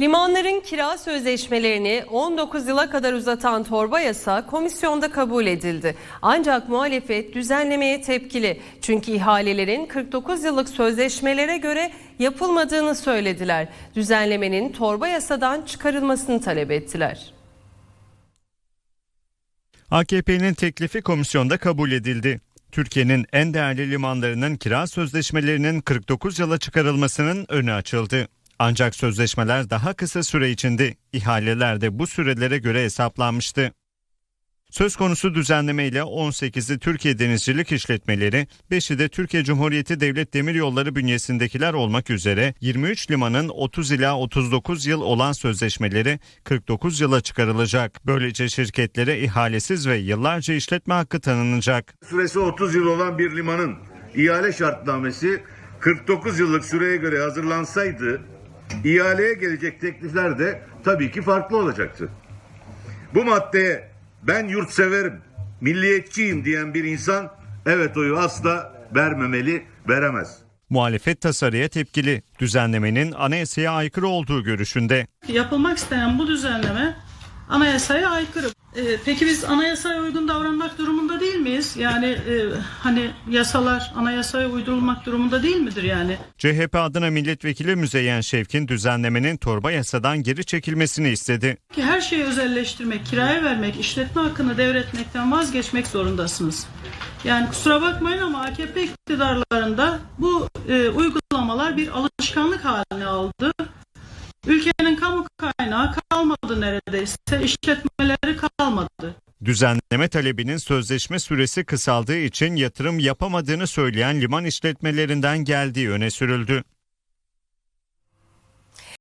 Limanların kira sözleşmelerini 19 yıla kadar uzatan torba yasa komisyonda kabul edildi. Ancak muhalefet düzenlemeye tepkili. Çünkü ihalelerin 49 yıllık sözleşmelere göre yapılmadığını söylediler. Düzenlemenin torba yasadan çıkarılmasını talep ettiler. AKP'nin teklifi komisyonda kabul edildi. Türkiye'nin en değerli limanlarının kira sözleşmelerinin 49 yıla çıkarılmasının önü açıldı. Ancak sözleşmeler daha kısa süre içindi. İhaleler de bu sürelere göre hesaplanmıştı. Söz konusu düzenlemeyle 18'i Türkiye Denizcilik İşletmeleri, 5'i de Türkiye Cumhuriyeti Devlet Demiryolları bünyesindekiler olmak üzere 23 limanın 30 ila 39 yıl olan sözleşmeleri 49 yıla çıkarılacak. Böylece şirketlere ihalesiz ve yıllarca işletme hakkı tanınacak. Süresi 30 yıl olan bir limanın ihale şartnamesi 49 yıllık süreye göre hazırlansaydı ihaleye gelecek teklifler de tabii ki farklı olacaktı. Bu maddeye ben yurtseverim, milliyetçiyim diyen bir insan evet oyu asla vermemeli, veremez. Muhalefet tasarıya tepkili. Düzenlemenin anayasaya aykırı olduğu görüşünde. Yapılmak istenen bu düzenleme anayasaya aykırı. Ee, peki biz anayasaya uygun davranmak durumunda değil miyiz? Yani e, hani yasalar anayasaya uydurulmak durumunda değil midir yani? CHP adına milletvekili Müzeyyen Şevkin düzenlemenin torba yasadan geri çekilmesini istedi. Ki her şeyi özelleştirmek, kiraya vermek, işletme hakkını devretmekten vazgeçmek zorundasınız. Yani kusura bakmayın ama AKP iktidarlarında bu e, uygulamalar bir alışkanlık haline aldı. Ülkenin kamu kaynağı kalmadı neredeyse, işletmeleri kalmadı. Düzenleme talebinin sözleşme süresi kısaldığı için yatırım yapamadığını söyleyen liman işletmelerinden geldiği öne sürüldü.